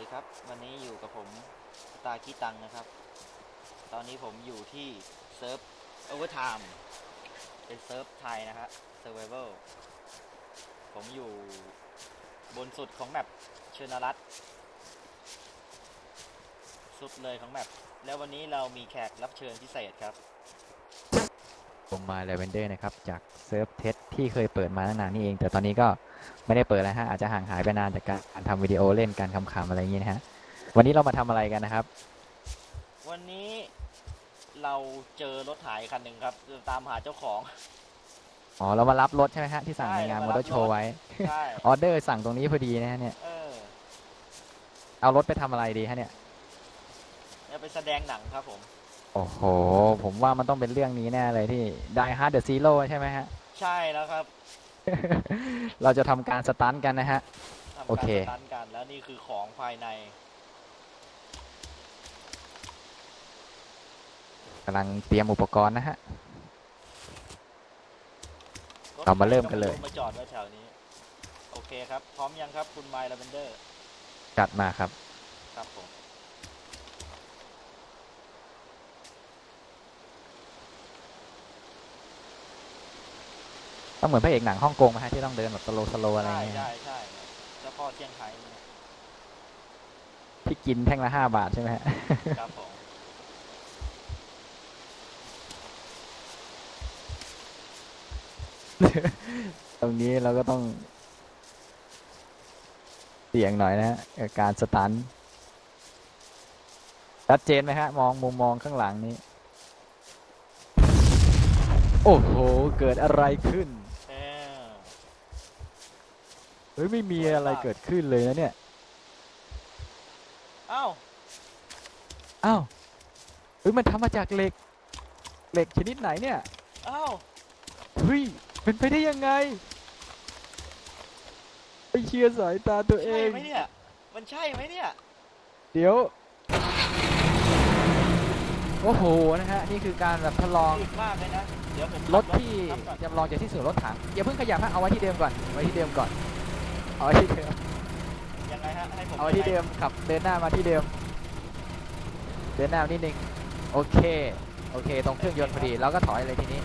ดีครับ วันนี้อยู่กับผมตาคิตังนะครับ ตอนนี้ผมอยู่ที่เซิร์ฟ Overtime เป็นเซิร์ฟไทยนะฮะ Survival ผมอยู่บนสุดของแมปเชนรัตสุดเลยของแมปแล้ววันนี้เรามีแขกรับเชิญพิเศษครับ ผมมาเลเวนเดอร์นะครับ จากเซิร์ฟเทสที่เคยเปิดมาตั้งนานนี่เอง แต่ตอนนี้ก็ไม่ได้เปิดแล้วฮะอาจจะห่างหายไปนานจากการทำวิดีโอเล่นการคำๆอะไรอย่างนี้นะฮะวันนี้เรามาทำอะไรกันนะครับ วันนี้เราเจอรถถ่ายคันหนึ่งครับจะตามหาเจ้าของอ๋อเรามารับรถใช่ไหมฮะที่สั่งใช่ในงานเรามมาอรัเตบอร์โชว์ไว้ใช่ออเดอร์สั่งตรงนี้พอดีนะฮะเนี่ยเออเอารถไปทำอะไรดีฮะเนี่ยจะไปแสดงหนังครับผม โอ้โห ผมว่ามันต้องเป็นเรื่องนี้แน่เลยที่ Die Hard the Zero ใช่ไหมฮะ ใช่แล้วครับเราจะทำการสตันต์กันนะฮะ ทำโอการเค สตันกันแล้วนี่คือของภายใน กำลังเตรียมอุปกรณ์นะฮะ ถเรามาเริ่มกันเลยไฟมาจอดไว้แถวนี้ โอเคครับ พร้อมยังครับคุณไมล์ลาเวนเดอร์ จัดมาครับ ครับผม ต้องเหมือนพระเอกหนังฮ่องกงไหมฮะที่ต้องเดินแบบสโลสโลอะไรอใช่ย่างเงี้ยใช่ใช่เจ้าพ่อเที่ยงไทยเนี่ยที่กินแท่งละห้าบาทใช่ไหมฮะ ครับผม ตรงนี้เราก็ต้องเสี่ยงหน่อยนะฮะกับการสตันท์ชัดเจนไหมฮะ มองมุมมองข้างหลังนี้ โอ้โห เกิดอะไรขึ้น เออ เฮ้ยไม่มีอะไรเกิดขึ้นเลยนะเนี่ยเอ้าอ้าวเฮ้ยมันทำมาจากเหล็กเหล็กชนิดไหนเนี่ยเอ้าเฮ้ยเป็นไปได้ยังไงไปเชียร์สายตาตัวเอใช่ง ไหมเนี่ย มันใช่ไหมเนี่ย เดี๋ยวโอ้โหนะฮะนี่คือการแบบทดลอง อึดมากเลยนะ เดี๋ยวผมรถที่ขับก่อนจำลองจากที่ศูนย์รถถังอย่าเพิ่งขยับฮะเอาไว้ที่เดิมก่อนไว้ที่เดิมก่อน เอาไว้ที่เดิมยังไงฮะให้ผมเอาไว้ที่เดิมขับเดินหน้ามาที่เดิม เดินหน้ามานิดนึงโอเค โอเค ตรงเครื่องยนต์พอดีเราก็ถอยเลยทีนี้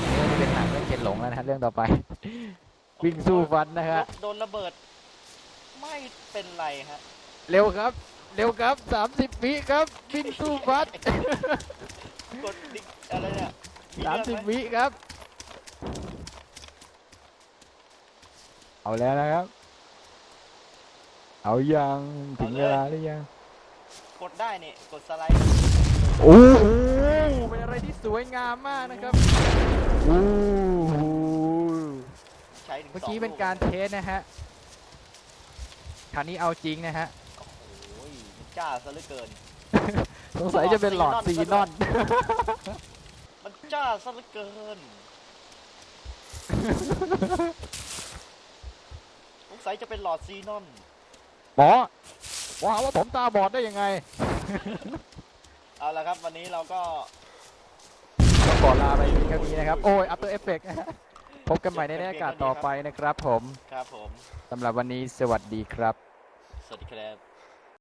นี่ก็จะเป็นหนังเรื่องเข็นหลงแล้วนะฮะเรื่องต่อไป วิ่งสู้ฟันนะฮะรถโดนระเบิด ไม่เป็นไรฮะเร็วครับ เร็วครับสามสิบวิครับวิ่งสู้ฟันกดดิอะไรเนี่ยสามเรื่สิอบงไหวิครับ เอาแล้วนะครับ เอายังถึงเวลาหรือยัง กดได้นี่กดสไลด์โอ้โหเป็นอะไรที่สวยงามมากนะครับ โอ้โหใช้ถึงเมื่อสงกี้เป็นลูการเทสนะฮะคราวนี้เอาจริงนะฮะ โอ้ยมันจ้าซะเหลือเกิน สงสัยจะเป็นหลอดหลอดซีซีนนออนนมันจ้าซะเหลือเกิน สงสัยจะเป็นหลอดซีนอน หมอหมอหาว่าผมตาบอดได้ยังไง เอาละครับ วันนี้เราก็ต้องขอลาไปเพียงเท่านี้นะครับ โอ้ย After Effect นะฮะพบกันใหม่ในรายการต่อไปนะครับผมครับผม สำหรับวันนี้สวัสดีครับ สวัสดีครับ